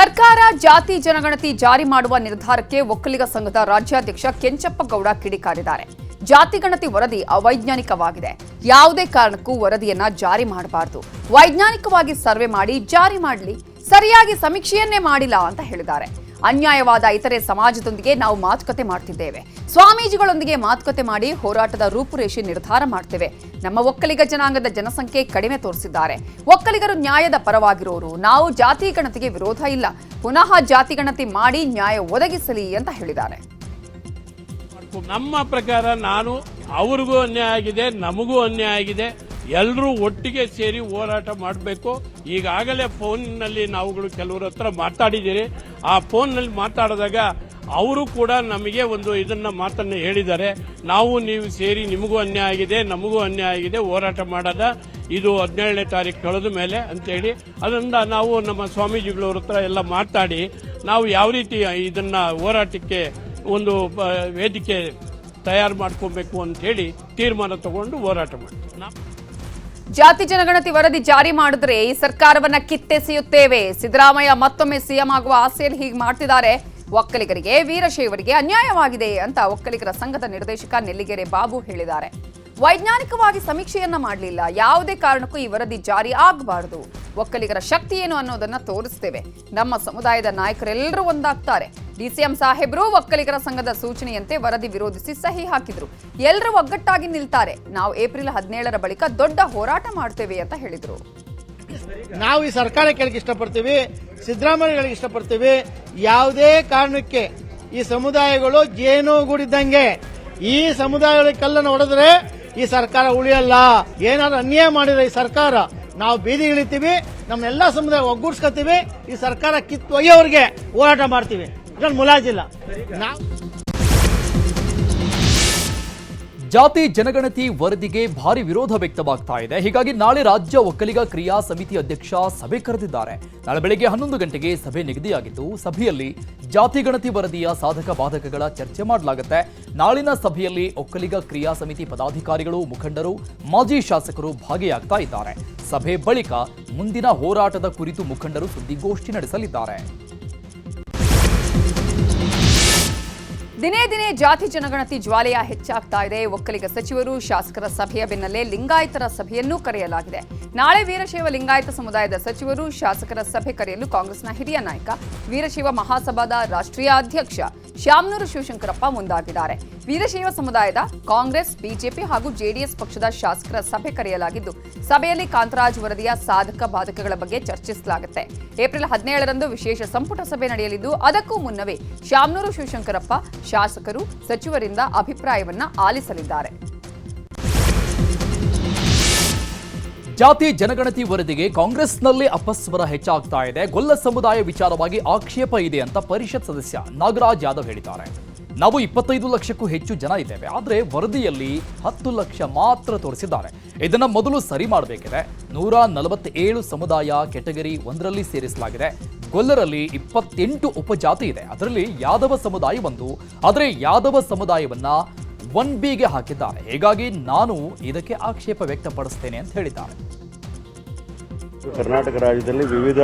ಸರ್ಕಾರ ಜಾತಿ ಜನಗಣತಿ ಜಾರಿ ಮಾಡುವ ನಿರ್ಧಾರಕ್ಕೆ ಒಕ್ಕಲಿಗ ಸಂಘದ ರಾಜ್ಯಾಧ್ಯಕ್ಷ ಕೆಂಚಪ್ಪ ಗೌಡ ಕಿಡಿಕಾರಿದ್ದಾರೆ. ಜಾತಿ ಗಣತಿ ವರದಿ ಅವೈಜ್ಞಾನಿಕವಾಗಿದೆ. ಯಾವುದೇ ಕಾರಣಕ್ಕೂ ವರದಿಯನ್ನ ಜಾರಿ ಮಾಡಬಾರದು. ವೈಜ್ಞಾನಿಕವಾಗಿ ಸರ್ವೆ ಮಾಡಿ ಜಾರಿ ಮಾಡಲಿ. ಸರಿಯಾಗಿ ಸಮೀಕ್ಷೆಯನ್ನೇ ಮಾಡಿಲ್ಲ ಅಂತ ಹೇಳಿದ್ದಾರೆ. ಅನ್ಯಾಯವಾದ ಇತರೆ ಸಮಾಜದೊಂದಿಗೆ ನಾವು ಮಾತುಕತೆ ಮಾಡ್ತಿದ್ದೇವೆ. ಸ್ವಾಮೀಜಿಗಳೊಂದಿಗೆ ಮಾತುಕತೆ ಮಾಡಿ ಹೋರಾಟದ ರೂಪುರೇಷೆ ನಿರ್ಧಾರ ಮಾಡ್ತೇವೆ. ನಮ್ಮ ಒಕ್ಕಲಿಗ ಜನಾಂಗದ ಜನಸಂಖ್ಯೆ ಕಡಿಮೆ ತೋರಿಸಿದ್ದಾರೆ. ಒಕ್ಕಲಿಗರು ನ್ಯಾಯದ ಪರವಾಗಿರೋರು. ನಾವು ಜಾತಿ ಗಣತಿಗೆ ವಿರೋಧ ಇಲ್ಲ. ಪುನಃ ಜಾತಿ ಗಣತಿ ಮಾಡಿ ನ್ಯಾಯ ಒದಗಿಸಲಿ ಅಂತ ಹೇಳಿದ್ದಾರೆ. ನಮ್ಮ ಪ್ರಕಾರ ನಾನು ಅವ್ರಿಗೂ ಅನ್ಯಾಯ ಆಗಿದೆ, ನಮಗೂ ಅನ್ಯಾಯ ಆಗಿದೆ. ಎಲ್ಲರೂ ಒಟ್ಟಿಗೆ ಸೇರಿ ಹೋರಾಟ ಮಾಡಬೇಕು. ಈಗಾಗಲೇ ಫೋನ್ನಲ್ಲಿ ನಾವುಗಳು ಕೆಲವರ ಹತ್ರ ಮಾತಾಡಿದ್ದೀರಿ. ಆ ಫೋನ್ನಲ್ಲಿ ಮಾತಾಡಿದಾಗ ಅವರು ಕೂಡ ನಮಗೆ ಒಂದು ಇದನ್ನ ಮಾತನ್ನ ಹೇಳಿದ್ದಾರೆ. ನಾವು ನೀವು ಸೇರಿ ನಿಮಗೂ ಅನ್ಯಾಯ ಆಗಿದೆ, ನಮಗೂ ಅನ್ಯಾಯ ಆಗಿದೆ, ಹೋರಾಟ ಮಾಡದ. ಇದು ಹದಿನೇಳನೇ ತಾರೀಕು ಕಳೆದ ಮೇಲೆ ಅಂತೇಳಿ. ಅದರಿಂದ ನಾವು ನಮ್ಮ ಸ್ವಾಮೀಜಿಗಳವ್ರ ಹತ್ರ ಎಲ್ಲ ಮಾತಾಡಿ, ನಾವು ಯಾವ ರೀತಿ ಇದನ್ನ ಹೋರಾಟಕ್ಕೆ ಒಂದು ವೇದಿಕೆ ತಯಾರು ಮಾಡ್ಕೋಬೇಕು ಅಂತ ಹೇಳಿ ತೀರ್ಮಾನ ತಗೊಂಡು ಹೋರಾಟ ಮಾಡ್ತೀವಿ. ಜಾತಿ ಜನಗಣತಿ ವರದಿ ಜಾರಿ ಮಾಡಿದ್ರೆ ಈ ಸರ್ಕಾರವನ್ನ ಕಿತ್ತೆಸೆಯುತ್ತೇವೆ. ಸಿದ್ದರಾಮಯ್ಯ ಮತ್ತೊಮ್ಮೆ ಸಿಎಂ ಆಗುವ ಆಸೆಯಲ್ಲಿ ಹೀಗೆ ಮಾಡ್ತಿದ್ದಾರೆ. ಒಕ್ಕಲಿಗರಿಗೆ, ವೀರಶೈವರಿಗೆ ಅನ್ಯಾಯವಾಗಿದೆ ಅಂತ ಒಕ್ಕಲಿಗರ ಸಂಘದ ನಿರ್ದೇಶಕ ನೆಲ್ಲಿಗೆರೆ ಬಾಬು ಹೇಳಿದ್ದಾರೆ. ವೈಜ್ಞಾನಿಕವಾಗಿ ಸಮೀಕ್ಷೆಯನ್ನ ಮಾಡಲಿಲ್ಲ. ಯಾವುದೇ ಕಾರಣಕ್ಕೂ ಈ ವರದಿ ಜಾರಿ ಆಗಬಾರದು. ಒಕ್ಕಲಿಗರ ಶಕ್ತಿ ಏನು ಅನ್ನೋದನ್ನ ತೋರಿಸ್ತೇವೆ. ನಮ್ಮ ಸಮುದಾಯದ ನಾಯಕರೆಲ್ಲರೂ ಒಂದಾಗ್ತಾರೆ. ಡಿಸಿಎಂ ಸಾಹೇಬ್ರು ಒಕ್ಕಲಿಗರ ಸಂಘದ ಸೂಚನೆಯಂತೆ ವರದಿ ವಿರೋಧಿಸಿ ಸಹಿ ಹಾಕಿದ್ರು. ಎಲ್ಲರೂ ಒಗ್ಗಟ್ಟಾಗಿ ನಿಲ್ತಾರೆ. ನಾವು ಏಪ್ರಿಲ್ ಹದಿನೇಳರ ಬಳಿಕ ದೊಡ್ಡ ಹೋರಾಟ ಮಾಡ್ತೇವೆ ಅಂತ ಹೇಳಿದ್ರು. ನಾವು ಈ ಸರ್ಕಾರ ಕೇಳಕ್ಕೆ ಇಷ್ಟಪಡ್ತೀವಿ, ಸಿದ್ದರಾಮಯ್ಯಗಳಿಗೆ ಇಷ್ಟಪಡ್ತೀವಿ. ಯಾವುದೇ ಕಾರಣಕ್ಕೆ ಈ ಸಮುದಾಯಗಳು ಜೇನುಗೂಡಿದ್ದಂಗೆ ಈ ಸಮುದಾಯಗಳ ಕಲ್ಲನ್ನು ಹೊಡೆದ್ರೆ ಈ ಸರ್ಕಾರ ಉಳಿಯಲ್ಲ, ಏನಾದ್ರು ಅನ್ಯಾಯ ಮಾಡಿದ್ರೆ ಈ ಸರ್ಕಾರ. ನಾವು ಬೀದಿ ಇಳಿತೀವಿ, ನಮ್ಮೆಲ್ಲ ಸಮುದಾಯ ಒಗ್ಗೂಡ್ಸ್ಕೊತೀವಿ, ಈ ಸರ್ಕಾರ ಕಿತ್ತು ಒಯ್ಯೋರಿಗೆ ಹೋರಾಟ ಮಾಡ್ತೀವಿ. ಮುಲಾಜಿಲ್ಲ. ನಾವು ಜಾತಿ ಜನಗಣತಿ ವರದಿಗೆ ಭಾರಿ ವಿರೋಧ ವ್ಯಕ್ತವಾಗ್ತಾ ಇದೆ. ಹೀಗಾಗಿ ನಾಳೆ ರಾಜ್ಯ ಒಕ್ಕಲಿಗ ಕ್ರಿಯಾ ಸಮಿತಿ ಅಧ್ಯಕ್ಷ ಸಭೆ ಕರೆದಿದ್ದಾರೆ. ನಾಳೆ ಬೆಳಗ್ಗೆ ಹನ್ನೊಂದು ಗಂಟೆಗೆ ಸಭೆ ನಿಗದಿಯಾಗಿದ್ದು, ಸಭೆಯಲ್ಲಿ ಜಾತಿ ಗಣತಿ ವರದಿಯ ಸಾಧಕ ಬಾಧಕಗಳ ಚರ್ಚೆ ಮಾಡಲಾಗುತ್ತೆ. ನಾಳಿನ ಸಭೆಯಲ್ಲಿ ಒಕ್ಕಲಿಗ ಕ್ರಿಯಾ ಸಮಿತಿ ಪದಾಧಿಕಾರಿಗಳು, ಮುಖಂಡರು, ಮಾಜಿ ಶಾಸಕರು ಭಾಗಿಯಾಗ್ತಾ ಇದ್ದಾರೆ. ಸಭೆ ಬಳಿಕ ಮುಂದಿನ ಹೋರಾಟದ ಕುರಿತು ಮುಖಂಡರು ಸುದ್ದಿಗೋಷ್ಠಿ ನಡೆಸಲಿದ್ದಾರೆ. ದಿನೇ ದಿನೇ ಜಾತಿ ಜನಗಣತಿ ಜ್ವಾಲೆಯ ಹೆಚ್ಚಾಗ್ತಾ ಇದೆ. ಒಕ್ಕಲಿಗ ಸಚಿವರು, ಶಾಸಕರ ಸಭೆಯ ಬೆನ್ನಲ್ಲೇ ಲಿಂಗಾಯತರ ಸಭೆಯನ್ನೂ ಕರೆಯಲಾಗಿದೆ. ನಾಳೆ ವೀರಶೈವ ಲಿಂಗಾಯತ ಸಮುದಾಯದ ಸಚಿವರು, ಶಾಸಕರ ಸಭೆ ಕರೆಯಲು ಕಾಂಗ್ರೆಸ್ನ ಹಿರಿಯ ನಾಯಕ, ವೀರಶೈವ ಮಹಾಸಭಾದ ರಾಷ್ಟ್ರೀಯ ಅಧ್ಯಕ್ಷ ಶ್ಯಾಮನೂರು ಶಿವಶಂಕರಪ್ಪ ಮುಂದಾಗಿದ್ದಾರೆ. ವೀರಶೈವ ಸಮುದಾಯದ ಕಾಂಗ್ರೆಸ್, ಬಿಜೆಪಿ ಹಾಗೂ ಜೆಡಿಎಸ್ ಪಕ್ಷದ ಶಾಸಕರ ಸಭೆ ಕರೆಯಲಾಗಿದ್ದು, ಸಭೆಯಲ್ಲಿ ಕಾಂತರಾಜ್ ವರದಿಯ ಸಾಧಕ ಬಾಧಕಗಳ ಬಗ್ಗೆ ಚರ್ಚಿಸಲಾಗುತ್ತೆ. ಏಪ್ರಿಲ್ ಹದಿನೇಳರಂದು ವಿಶೇಷ ಸಂಪುಟ ಸಭೆ ನಡೆಯಲಿದ್ದು, ಅದಕ್ಕೂ ಮುನ್ನವೇ ಶಾಮನೂರು ಶಿವಶಂಕರಪ್ಪ ಶಾಸಕರು ಸಚಿವರಿಂದ ಅಭಿಪ್ರಾಯವನ್ನ ಆಲಿಸಲಿದ್ದಾರೆ. ಜಾತಿ ಜನಗಣತಿ ವರದಿಗೆ ಕಾಂಗ್ರೆಸ್ನಲ್ಲಿ ಅಪಸ್ವರ ಹೆಚ್ಚಾಗ್ತಾ ಇದೆ. ಗೊಲ್ಲ ಸಮುದಾಯ ವಿಚಾರವಾಗಿ ಆಕ್ಷೇಪ ಇದೆ ಅಂತ ಪರಿಷತ್ ಸದಸ್ಯ ನಾಗರಾಜ್ ಯಾದವ್ ಹೇಳಿದ್ದಾರೆ. ನಾವು ಇಪ್ಪತ್ತೈದು ಲಕ್ಷಕ್ಕೂ ಹೆಚ್ಚು ಜನ ಇದ್ದೇವೆ. ಆದರೆ ವರದಿಯಲ್ಲಿ ಹತ್ತು ಲಕ್ಷ ಮಾತ್ರ ತೋರಿಸಿದ್ದಾರೆ. ಇದನ್ನು ಮೊದಲು ಸರಿ ಮಾಡಬೇಕಿದೆ. ನೂರ ನಲವತ್ತೇಳು ಸಮುದಾಯ ಕೆಟಗರಿ ಒಂದರಲ್ಲಿ ಸೇರಿಸಲಾಗಿದೆ. ಗೊಲ್ಲರಲ್ಲಿ ಇಪ್ಪತ್ತೆಂಟು ಉಪಜಾತಿ ಇದೆ. ಅದರಲ್ಲಿ ಯಾದವ ಸಮುದಾಯ ಒಂದು. ಆದರೆ ಯಾದವ ಸಮುದಾಯವನ್ನ ಒನ್ ಬಿಗೆ ಹಾಕಿದ್ದಾರೆ. ಹೀಗಾಗಿ ನಾನು ಇದಕ್ಕೆ ಆಕ್ಷೇಪ ವ್ಯಕ್ತಪಡಿಸ್ತೇನೆ ಅಂತ ಹೇಳಿದ್ದಾರೆ. ಕರ್ನಾಟಕ ರಾಜ್ಯದಲ್ಲಿ ವಿವಿಧ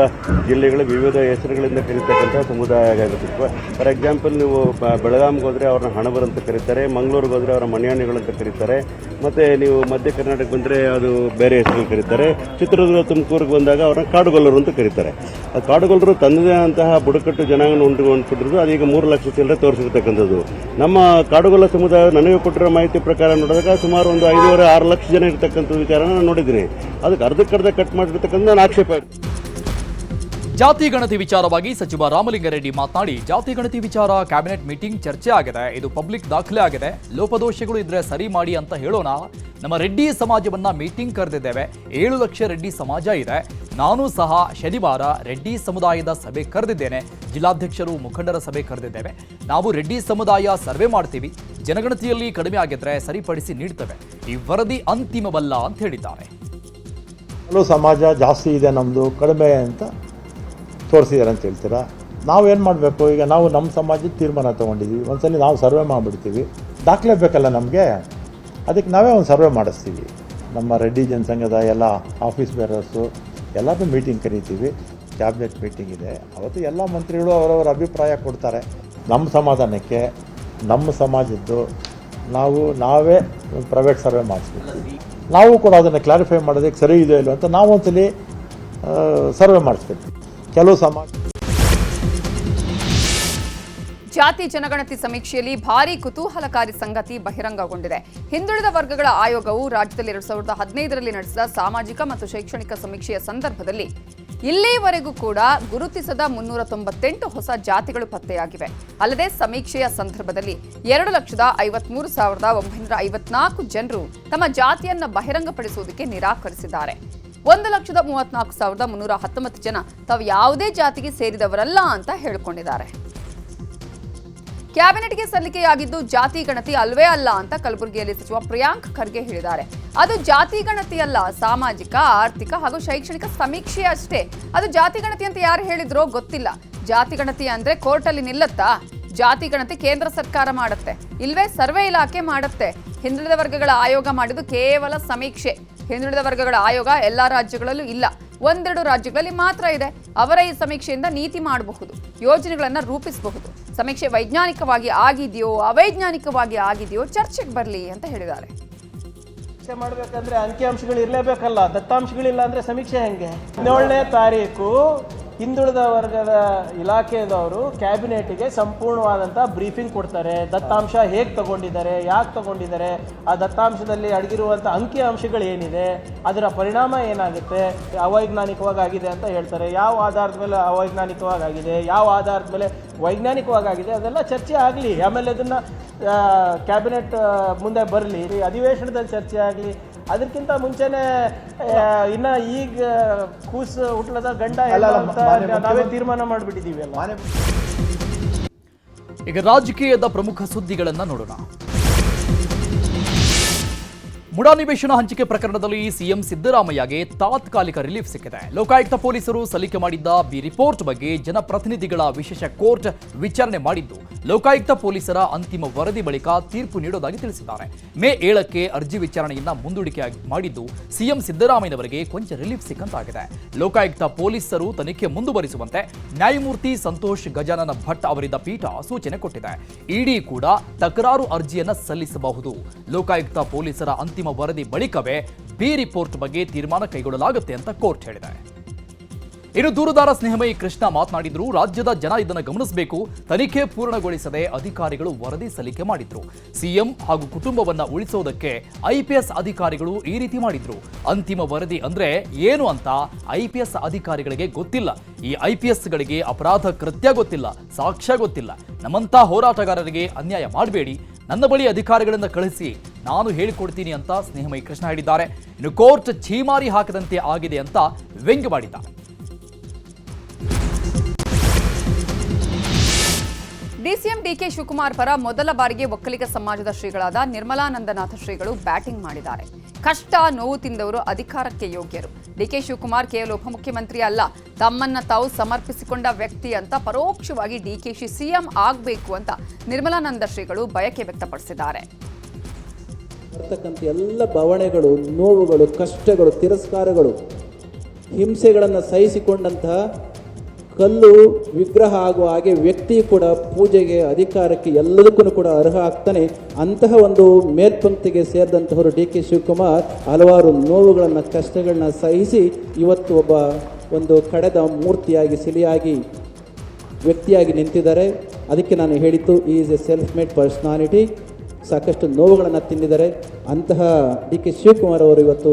ಜಿಲ್ಲೆಗಳು ವಿವಿಧ ಹೆಸರುಗಳಿಂದ ಕರೀತಕ್ಕಂಥ ಸಮುದಾಯ ಆಗಿರುತ್ತೆ ಫಾರ್ ಎಕ್ಸಾಂಪಲ್ ನೀವು ಬೆಳಗಾಂಗೆ ಹೋದರೆ ಅವ್ರನ್ನ ಹಣಬರು ಅಂತ ಕರೀತಾರೆ, ಮಂಗಳೂರಿಗೆ ಹೋದರೆ ಅವರ ಮನೆಯಾಣಿಗಳು ಅಂತ ಕರೀತಾರೆ, ಮತ್ತು ನೀವು ಮಧ್ಯ ಕರ್ನಾಟಕ ಬಂದರೆ ಅದು ಬೇರೆ ಹೆಸರು ಕರೀತಾರೆ, ಚಿತ್ರದುರ್ಗ, ತುಮಕೂರಿಗೆ ಬಂದಾಗ ಅವ್ರನ್ನ ಕಾಡುಗೊಲ್ಲರು ಅಂತ ಕರೀತಾರೆ. ಆ ಕಾಡುಗೊಲ್ಲರು ತನ್ನದೇ ಅಂತಹ ಬುಡಕಟ್ಟು ಜನಾಂಗ ಹೊಂದ್ಕೊಂಡಿರೋದು ಅದೀಗ ಮೂರು ಲಕ್ಷ ಚಿಲ್ಲರೆ ತೋರಿಸಿರ್ತಕ್ಕಂಥದ್ದು. ನಮ್ಮ ಕಾಡುಗೊಲ್ಲ ಸಮುದಾಯ ನನಗೆ ಕೊಟ್ಟಿರೋ ಮಾಹಿತಿ ಪ್ರಕಾರ ನೋಡಿದಾಗ ಸುಮಾರು ಒಂದು ಐದೂವರೆ ಆರು ಲಕ್ಷ ಜನ ಇರ್ತಕ್ಕಂಥ ವಿಚಾರನ ನಾನು ನೋಡಿದ್ದೀನಿ. ಅದಕ್ಕೆ ಅರ್ಧಕ್ಕರ್ಧ ಕಟ್ ಮಾಡಿರ್ತಕ್ಕಂಥ ನಾನು ಆಕ್ಷೇಪ ಜಾತಿ ಗಣತಿ ವಿಚಾರವಾಗಿ ಸಚಿವ ರಾಮಲಿಂಗಾರೆಡ್ಡಿ ಮಾತನಾಡಿ, ಜಾತಿ ಗಣತಿ ವಿಚಾರ ಕ್ಯಾಬಿನೆಟ್ ಮೀಟಿಂಗ್ ಚರ್ಚೆ ಆಗಿದೆ, ಇದು ಪಬ್ಲಿಕ್ ದಾಖಲೆ ಆಗಿದೆ, ಲೋಪದೋಷಗಳು ಇದ್ರೆ ಸರಿ ಮಾಡಿ ಅಂತ ಹೇಳೋಣ. ನಮ್ಮ ರೆಡ್ಡಿ ಸಮಾಜವನ್ನ ಮೀಟಿಂಗ್ ಕರೆದಿದ್ದೇವೆ, ಏಳು ಲಕ್ಷ ರೆಡ್ಡಿ ಸಮಾಜ ಇದೆ, ನಾನು ಸಹ ಶನಿವಾರ ರೆಡ್ಡಿ ಸಮುದಾಯದ ಸಭೆ ಕರೆದಿದ್ದೇನೆ, ಜಿಲ್ಲಾಧ್ಯಕ್ಷರು ಮುಖಂಡರ ಸಭೆ ಕರೆದಿದ್ದೇವೆ, ನಾವು ರೆಡ್ಡಿ ಸಮುದಾಯ ಸರ್ವೆ ಮಾಡ್ತೀವಿ, ಜನಗಣತಿಯಲ್ಲಿ ಕಡಿಮೆ ಆಗಿದ್ರೆ ಸರಿಪಡಿಸಿ ನೀಡ್ತೇವೆ, ಈ ವರದಿ ಅಂತಿಮವಲ್ಲ ಅಂತ ಹೇಳಿದ್ದಾರೆ. ಕೆಲವು ಸಮಾಜ ಜಾಸ್ತಿ ಇದೆ ನಮ್ಮದು ಕಡಿಮೆ ಅಂತ ತೋರಿಸಿದ್ದಾರೆ ಅಂತ ಹೇಳ್ತೀರಾ? ನಾವೇನು ಮಾಡಬೇಕು? ಈಗ ನಾವು ನಮ್ಮ ಸಮಾಜದ ತೀರ್ಮಾನ ತೊಗೊಂಡಿದ್ದೀವಿ ಒಂದ್ಸಲಿ ನಾವು ಸರ್ವೆ ಮಾಡಿಬಿಡ್ತೀವಿ. ದಾಖಲೆ ಬೇಕಲ್ಲ ನಮಗೆ? ಅದಕ್ಕೆ ನಾವೇ ಒಂದು ಸರ್ವೆ ಮಾಡಿಸ್ತೀವಿ. ನಮ್ಮ ರೆಡ್ಡಿ ಜನಸಂಘದ ಎಲ್ಲ ಆಫೀಸ್ ಬೇರರ್ಸು ಎಲ್ಲರೂ ಮೀಟಿಂಗ್ ಕರಿತೀವಿ. ಕ್ಯಾಬಿನೆಟ್ ಮೀಟಿಂಗ್ ಇದೆ. ಅವತ್ತು ಎಲ್ಲ ಮಂತ್ರಿಗಳು ಅವರವರ ಅಭಿಪ್ರಾಯ ಕೊಡ್ತಾರೆ. ನಮ್ಮ ಸಮಾಧಾನಕ್ಕೆ ನಮ್ಮ ಸಮಾಜದ್ದು ನಾವು, ನಾವೇ ಪ್ರೈವೇಟ್ ಸರ್ವೆ ಮಾಡಿಸ್ಬೇಕು. ನಾವು ಕೂಡ ಅದನ್ನು ಕ್ಲಾರಿಫೈ ಮಾಡೋದಕ್ಕೆ ಸರಿ ಇದೆಯೋ ಇಲ್ಲೋ ಅಂತ ನಾವು ಒಂದ್ಸಲಿ ಸರ್ವೆ ಮಾಡಿಸ್ಬೇಕು ಕೆಲವು ಸಮಾಜ ಜಾತಿ ಜನಗಣತಿ ಸಮೀಕ್ಷೆಯಲ್ಲಿ ಭಾರಿ ಕುತೂಹಲಕಾರಿ ಸಂಗತಿ ಬಹಿರಂಗಗೊಂಡಿದೆ. ಹಿಂದುಳಿದ ವರ್ಗಗಳ ಆಯೋಗವು ರಾಜ್ಯದಲ್ಲಿ ಎರಡ್ ಸಾವಿರದ ಹದಿನೈದರಲ್ಲಿ ನಡೆಸಿದ ಸಾಮಾಜಿಕ ಮತ್ತು ಶೈಕ್ಷಣಿಕ ಸಮೀಕ್ಷೆಯ ಸಂದರ್ಭದಲ್ಲಿ ಇಲ್ಲಿಯವರೆಗೂ ಕೂಡ ಗುರುತಿಸದ ಮುನ್ನೂರ ತೊಂಬತ್ತೆಂಟು ಹೊಸ ಜಾತಿಗಳು ಪತ್ತೆಯಾಗಿವೆ. ಅಲ್ಲದೆ ಸಮೀಕ್ಷೆಯ ಸಂದರ್ಭದಲ್ಲಿ ಎರಡು ಲಕ್ಷದ ಐವತ್ಮೂರು ಸಾವಿರದ ಒಂಬೈನೂರ ಐವತ್ನಾಲ್ಕು ಜನರು ತಮ್ಮ ಜಾತಿಯನ್ನು ಬಹಿರಂಗಪಡಿಸುವುದಕ್ಕೆ ನಿರಾಕರಿಸಿದ್ದಾರೆ. ಒಂದು ಲಕ್ಷದ ಮೂವತ್ನಾಲ್ಕು ಸಾವಿರದ ಮುನ್ನೂರ ಹತ್ತೊಂಬತ್ತು ಜನ ತಾವು ಯಾವುದೇ ಜಾತಿಗೆ ಸೇರಿದವರಲ್ಲ ಅಂತ ಹೇಳಿಕೊಂಡಿದ್ದಾರೆ. ಕ್ಯಾಬಿನೆಟ್ಗೆ ಸಲ್ಲಿಕೆಯಾಗಿದ್ದು ಜಾತಿ ಗಣತಿ ಅಲ್ವೇ ಅಲ್ಲ ಅಂತ ಕಲಬುರಗಿಯಲ್ಲಿ ಸಚಿವ ಪ್ರಿಯಾಂಕ್ ಖರ್ಗೆ ಹೇಳಿದ್ದಾರೆ. ಅದು ಜಾತಿ ಗಣತಿ ಅಲ್ಲ, ಸಾಮಾಜಿಕ, ಆರ್ಥಿಕ ಹಾಗೂ ಶೈಕ್ಷಣಿಕ ಸಮೀಕ್ಷೆ ಅಷ್ಟೇ. ಅದು ಜಾತಿ ಗಣತಿ ಅಂತ ಯಾರು ಹೇಳಿದ್ರೋ ಗೊತ್ತಿಲ್ಲ. ಜಾತಿ ಗಣತಿ ಅಂದ್ರೆ ಕೋರ್ಟಲ್ಲಿ ನಿಲ್ಲತ್ತಾ? ಜಾತಿ ಗಣತಿ ಕೇಂದ್ರ ಸರ್ಕಾರ ಮಾಡುತ್ತೆ. ಇಲ್ವೇ ಸರ್ವೆ ಇಲಾಖೆ ಮಾಡುತ್ತೆ. ಹಿಂದುಳಿದ ವರ್ಗಗಳ ಆಯೋಗ ಮಾಡಿದ್ದು ಕೇವಲ ಸಮೀಕ್ಷೆ. ಹಿಂದುಳಿದ ವರ್ಗಗಳ ಆಯೋಗ ಎಲ್ಲಾ ರಾಜ್ಯಗಳಲ್ಲೂ ಇಲ್ಲ. ಒಂದೆರಡು ರಾಜ್ಯಗಳಲ್ಲಿ ಮಾತ್ರ ಇದೆ. ಅವರ ಈ ಸಮೀಕ್ಷೆಯಿಂದ ನೀತಿ ಮಾಡಬಹುದು, ಯೋಜನೆಗಳನ್ನು ರೂಪಿಸಬಹುದು. ಸಮೀಕ್ಷೆ ವೈಜ್ಞಾನಿಕವಾಗಿ ಆಗಿದೆಯೋ, ಅವೈಜ್ಞಾನಿಕವಾಗಿ ಆಗಿದೆಯೋ ಚರ್ಚೆಗೆ ಬರಲಿ ಅಂತ ಹೇಳಿದ್ದಾರೆ. ಸಮೀಕ್ಷೆ ಮಾಡ್ಬೇಕಂದ್ರೆ ಅಂಕಿಅಂಶಗಳು ಇರಲೇಬೇಕಲ್ಲ, ದತ್ತಾಂಶಗಳಿಲ್ಲ ಅಂದ್ರೆ ಸಮೀಕ್ಷೆ ಹೆಂಗೆ? ಹದಿನೇಳನೇ ತಾರೀಕು ಹಿಂದುಳಿದ ವರ್ಗದ ಇಲಾಖೆದವರು ಕ್ಯಾಬಿನೆಟ್ಗೆ ಸಂಪೂರ್ಣವಾದಂಥ ಬ್ರೀಫಿಂಗ್ ಕೊಡ್ತಾರೆ. ದತ್ತಾಂಶ ಹೇಗೆ ತಗೊಂಡಿದ್ದಾರೆ, ಯಾಕೆ ತಗೊಂಡಿದ್ದಾರೆ, ಆ ದತ್ತಾಂಶದಲ್ಲಿ ಅಡಗಿರುವಂಥ ಅಂಕಿ ಅಂಶಗಳು ಏನಿದೆ ಅದರ ಪರಿಣಾಮ ಏನಾಗುತ್ತೆ ಅವೈಜ್ಞಾನಿಕವಾಗಿ ಆಗಿದೆ ಅಂತ ಹೇಳ್ತಾರೆ. ಯಾವ ಆಧಾರದ ಮೇಲೆ ಅವೈಜ್ಞಾನಿಕವಾಗಿ ಆಗಿದೆ ಯಾವ ಆಧಾರದ ಮೇಲೆ ವೈಜ್ಞಾನಿಕವಾಗಿ ಆಗಿದೆ ಅದೆಲ್ಲ ಚರ್ಚೆ ಆಗಲಿ. ಆಮೇಲೆ ಅದನ್ನು ಕ್ಯಾಬಿನೆಟ್ ಮುಂದೆ ಬರಲಿ. ಅಧಿವೇಶನದಲ್ಲಿ ಚರ್ಚೆ ಆಗಲಿ. ಅದಕ್ಕಿಂತ ಮುಂಚೆನೆ ಇನ್ನ ಈಗ ಕೂಸು ಹುಟ್ಲದ ಗಂಡ ಅಂತ ನಾವೇ ತೀರ್ಮಾನ ಮಾಡಿಬಿಟ್ಟಿದ್ದೀವಿ ಅಲ್ಲ. ಈಗ ರಾಜಕೀಯದ ಪ್ರಮುಖ ಸುದ್ದಿಗಳನ್ನ ನೋಡೋಣ. ಮುಡಾನಿವೇಶನ ಹಂಚಿಕೆ ಪ್ರಕರಣದಲ್ಲಿ ಸಿಎಂ ಸಿದ್ದರಾಮಯ್ಯಗೆ ತಾತ್ಕಾಲಿಕ ರಿಲೀಫ್ ಸಿಕ್ಕಿದೆ. ಲೋಕಾಯುಕ್ತ ಪೊಲೀಸರು ಸಲ್ಲಿಕೆ ಮಾಡಿದ್ದ ಬಿ ರಿಪೋರ್ಟ್ ಬಗ್ಗೆ ಜನಪ್ರತಿನಿಧಿಗಳ ವಿಶೇಷ ಕೋರ್ಟ್ ವಿಚಾರಣೆ ಮಾಡಿದ್ದು. ಲೋಕಾಯುಕ್ತ ಪೊಲೀಸರ ಅಂತಿಮ ವರದಿ ಬಳಿಕ ತೀರ್ಪು ನೀಡೋದಾಗಿ ತಿಳಿಸಿದ್ದಾರೆ. ಮೇ ಏಳಕ್ಕೆ ಅರ್ಜಿ ವಿಚಾರಣೆಯನ್ನ ಮುಂದೂಡಿಕೆ ಮಾಡಿದ್ದು ಸಿಎಂ ಸಿದ್ದರಾಮಯ್ಯನವರಿಗೆ ಕೊಂಚ ರಿಲೀಫ್ ಸಿಕ್ಕಂತಾಗಿದೆ. ಲೋಕಾಯುಕ್ತ ಪೊಲೀಸರು ತನಿಖೆ ಮುಂದುವರಿಸುವಂತೆ ನ್ಯಾಯಮೂರ್ತಿ ಸಂತೋಷ್ ಗಜಾನನ ಭಟ್ ಅವರಿದ್ದ ಪೀಠ ಸೂಚನೆ ಕೊಟ್ಟಿದೆ. ಇಡಿ ಕೂಡ ತಕರಾರು ಅರ್ಜಿಯನ್ನ ಸಲ್ಲಿಸಬಹುದು. ಲೋಕಾಯುಕ್ತ ಪೊಲೀಸರ ಅಂತಿಮ ವರದಿ ಬಳಿಕವೇ ಬಿ ರಿಪೋರ್ಟ್ ಬಗ್ಗೆ ತೀರ್ಮಾನ ಕೈಗೊಳ್ಳಲಾಗುತ್ತೆ ಅಂತ ಕೋರ್ಟ್ ಹೇಳಿದೆ. ಇನ್ನು ದೂರುದಾರ ಸ್ನೇಹಮಯಿ ಕೃಷ್ಣ ಮಾತನಾಡಿದ್ರು, ರಾಜ್ಯದ ಜನ ಇದನ್ನು ಗಮನಿಸಬೇಕು, ತನಿಖೆ ಪೂರ್ಣಗೊಳಿಸದೆ ಅಧಿಕಾರಿಗಳು ವರದಿ ಸಲ್ಲಿಕೆ ಮಾಡಿದ್ರು. ಸಿಎಂ ಹಾಗೂ ಕುಟುಂಬವನ್ನ ಉಳಿಸೋದಕ್ಕೆ ಐಪಿಎಸ್ ಅಧಿಕಾರಿಗಳು ಈ ರೀತಿ ಮಾಡಿದ್ರು. ಅಂತಿಮ ವರದಿ ಅಂದ್ರೆ ಏನು ಅಂತ ಐಪಿಎಸ್ ಅಧಿಕಾರಿಗಳಿಗೆ ಗೊತ್ತಿಲ್ಲ. ಈ ಐಪಿಎಸ್ಗಳಿಗೆ ಅಪರಾಧ ಕೃತ್ಯ ಗೊತ್ತಿಲ್ಲ, ಸಾಕ್ಷ್ಯ ಗೊತ್ತಿಲ್ಲ. ನಮ್ಮಂತ ಹೋರಾಟಗಾರರಿಗೆ ಅನ್ಯಾಯ ಮಾಡಬೇಡಿ. ನನ್ನ ಬಳಿ ಅಧಿಕಾರಿಗಳನ್ನ ಕಳಿಸಿ, ನಾನು ಹೇಳಿಕೊಡ್ತೀನಿ ಅಂತ ಸ್ನೇಹಮಯಿ ಕೃಷ್ಣ ಹೇಳಿದ್ದಾರೆ. ಇನ್ನು ಕೋರ್ಟ್ ಛೀಮಾರಿ ಹಾಕದಂತೆ ಆಗಿದೆ ಅಂತ ವ್ಯಂಗ್ಯ ಡಿಸಿಎಂ ಡಿಕೆ ಶಿವಕುಮಾರ್ ಪರ ಮೊದಲ ಬಾರಿಗೆ ಒಕ್ಕಲಿಗ ಸಮಾಜದ ಶ್ರೀಗಳಾದ ನಿರ್ಮಲಾನಂದನಾಥ ಶ್ರೀಗಳು ಬ್ಯಾಟಿಂಗ್ ಮಾಡಿದ್ದಾರೆ. ಕಷ್ಟ ನೋವು ತಿಂದವರು ಅಧಿಕಾರಕ್ಕೆ ಯೋಗ್ಯರು. ಡಿಕೆ ಶಿವಕುಮಾರ್ ಕೇವಲ ಉಪಮುಖ್ಯಮಂತ್ರಿ ಅಲ್ಲ, ತಮ್ಮನ್ನ ತಾವು ಸಮರ್ಪಿಸಿಕೊಂಡ ವ್ಯಕ್ತಿ ಅಂತ ಪರೋಕ್ಷವಾಗಿ ಡಿಕೆಶಿ ಸಿಎಂ ಆಗಬೇಕು ಅಂತ ನಿರ್ಮಲಾನಂದ ಶ್ರೀಗಳು ಬಯಕೆ ವ್ಯಕ್ತಪಡಿಸಿದ್ದಾರೆ. ಎಲ್ಲ ಬವಣೆಗಳು ನೋವುಗಳು, ಕಷ್ಟಗಳು, ತಿರಸ್ಕಾರಗಳು, ಹಿಂಸೆಗಳನ್ನು ಸಹಿಸಿಕೊಂಡಂತಹ ಕಲ್ಲು ವಿಗ್ರಹ ಆಗುವ ಹಾಗೆ ವ್ಯಕ್ತಿ ಕೂಡ ಪೂಜೆಗೆ, ಅಧಿಕಾರಕ್ಕೆ ಎಲ್ಲದಕ್ಕೂ ಕೂಡ ಅರ್ಹ ಆಗ್ತಾನೆ. ಅಂತಹ ಒಂದು ಮೇಲ್ಪಂಕ್ತಿಗೆ ಸೇರಿದಂತಹವರು ಡಿ ಕೆ ಶಿವಕುಮಾರ್ ಹಲವಾರು ನೋವುಗಳನ್ನು, ಕಷ್ಟಗಳನ್ನ ಸಹಿಸಿ ಇವತ್ತು ಒಬ್ಬ ಒಂದು ಕಡೆದ ಮೂರ್ತಿಯಾಗಿ, ಸಿಲಿಯಾಗಿ ವ್ಯಕ್ತಿಯಾಗಿ ನಿಂತಿದ್ದಾರೆ. ಅದಕ್ಕೆ ನಾನು ಹೇಳಿದ್ದು is a self made personality ಸಾಕಷ್ಟು ನೋವುಗಳನ್ನು ತಿಂದಿದ್ದಾರೆ. ಅಂತಹ ಡಿ ಕೆ ಶಿವಕುಮಾರ್ ಅವರು ಇವತ್ತು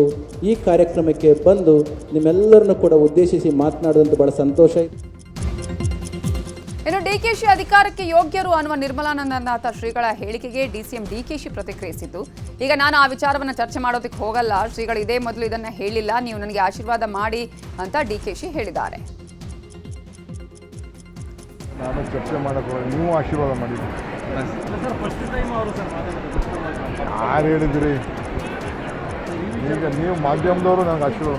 ಈ ಕಾರ್ಯಕ್ರಮಕ್ಕೆ ಬಂದು ನಿಮ್ಮೆಲ್ಲರನ್ನು ಕೂಡ ಉದ್ದೇಶಿಸಿ ಮಾತನಾಡಿದಂತೆ ಬಹಳ ಸಂತೋಷ. ಇನ್ನು ಡಿಕೆಶಿ ಅಧಿಕಾರಕ್ಕೆ ಯೋಗ್ಯರು ಅನ್ನುವ ನಿರ್ಮಲಾನಂದನಾಥ ಶ್ರೀಗಳ ಹೇಳಿಕೆಗೆ ಡಿಸಿಎಂ ಡಿಕೆಶಿ ಪ್ರತಿಕ್ರಿಯಿಸಿದ್ದು, ಈಗ ನಾನು ಆ ವಿಚಾರವನ್ನು ಚರ್ಚೆ ಮಾಡೋದಕ್ಕೆ ಹೋಗಲ್ಲ. ಶ್ರೀಗಳು ಇದೇ ಮೊದಲು ಇದನ್ನ ಹೇಳಿಲ್ಲ. ನೀವು ನನಗೆ ಆಶೀರ್ವಾದ ಮಾಡಿ ಅಂತ ಡಿಕೆಶಿ ಹೇಳಿದ್ದಾರೆ. ನಾನು ನೀವು ಆಶೀರ್ವಾದ ಮಾಡಿದ್ರಿ ಯಾರು ಹೇಳಿದ್ರಿ? ಈಗ ನೀವು ಮಾಧ್ಯಮದವರು ನನಗೆ ಆಶೀರ್ವಾದ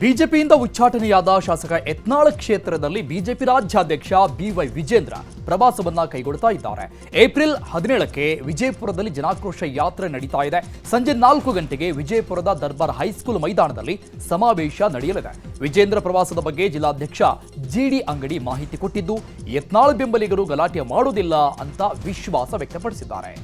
ಬಿಜೆಪಿಯಿಂದ ಉಚ್ಚಾಟನೆಯಾದ ಶಾಸಕ ಯತ್ನಾಳ ಕ್ಷೇತ್ರದಲ್ಲಿ ಬಿಜೆಪಿ ರಾಜ್ಯಾಧ್ಯಕ್ಷ ಬಿವೈ ವಿಜೇಂದ್ರ ಪ್ರವಾಸವನ್ನ ಕೈಗೊಳ್ತಾ ಇದ್ದಾರೆ. ಏಪ್ರಿಲ್ ಹದಿನೇಳಕ್ಕೆ ವಿಜಯಪುರದಲ್ಲಿ ಜನಾಕ್ರೋಶ ಯಾತ್ರೆ ನಡೀತಾ ಇದೆ. ಸಂಜೆ ನಾಲ್ಕು ಗಂಟೆಗೆ ವಿಜಯಪುರದ ದರ್ಬಾರ್ ಹೈಸ್ಕೂಲ್ ಮೈದಾನದಲ್ಲಿ ಸಮಾವೇಶ ನಡೆಯಲಿದೆ. ವಿಜೇಂದ್ರ ಪ್ರವಾಸದ ಬಗ್ಗೆ ಜಿಲ್ಲಾಧ್ಯಕ್ಷ ಜಿಡಿ ಅಂಗಡಿ ಮಾಹಿತಿ ಕೊಟ್ಟಿದ್ದು, ಯತ್ನಾಳ್ ಬೆಂಬಲಿಗರು ಗಲಾಟೆ ಮಾಡುವುದಿಲ್ಲ ಅಂತ ವಿಶ್ವಾಸ ವ್ಯಕ್ತಪಡಿಸಿದ್ದಾರೆ.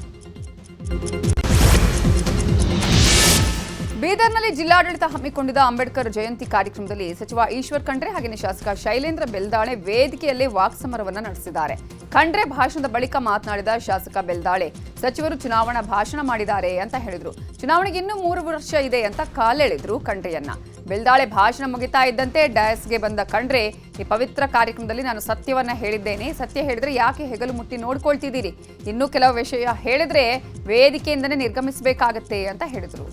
ಬೀದರ್ನಲ್ಲಿ ಜಿಲ್ಲಾಡಳಿತ ಹಮ್ಮಿಕೊಂಡಿದ್ದ ಅಂಬೇಡ್ಕರ್ ಜಯಂತಿ ಕಾರ್ಯಕ್ರಮದಲ್ಲಿ ಸಚಿವ ಈಶ್ವರ್ ಖಂಡ್ರೆ ಹಾಗೆಯೇ ಶಾಸಕ ಶೈಲೇಂದ್ರ ಬೆಲ್ದಾಳೆ ವೇದಿಕೆಯಲ್ಲಿ ವಾಕ್ಸಮರವನ್ನು ನಡೆಸಿದ್ದಾರೆ. ಖಂಡ್ರೆ ಭಾಷಣದ ಬಳಿಕ ಮಾತನಾಡಿದ ಶಾಸಕ ಬೆಲ್ದಾಳೆ, ಸಚಿವರು ಚುನಾವಣಾ ಭಾಷಣ ಮಾಡಿದ್ದಾರೆ ಅಂತ ಹೇಳಿದ್ರು. ಚುನಾವಣೆಗೆ ಇನ್ನೂ ಮೂರು ವರ್ಷ ಇದೆ ಅಂತ ಕಾಲೆಳೆದ್ರು ಖಂಡ್ರೆಯನ್ನ. ಬೆಲ್ದಾಳೆ ಭಾಷಣ ಮುಗಿತಾ ಇದ್ದಂತೆ ಡಯಸ್ಗೆ ಬಂದ ಖಂಡ್ರೆ, ಈ ಪವಿತ್ರ ಕಾರ್ಯಕ್ರಮದಲ್ಲಿ ನಾನು ಸತ್ಯವನ್ನ ಹೇಳಿದ್ದೇನೆ. ಸತ್ಯ ಹೇಳಿದ್ರೆ ಯಾಕೆ ಹೆಗಲು ಮುಟ್ಟಿ ನೋಡ್ಕೊಳ್ತಿದ್ದೀರಿ? ಇನ್ನೂ ಕೆಲವು ವಿಷಯ ಹೇಳಿದ್ರೆ ವೇದಿಕೆಯಿಂದನೇ ನಿರ್ಗಮಿಸಬೇಕಾಗತ್ತೆ ಅಂತ ಹೇಳಿದ್ರು.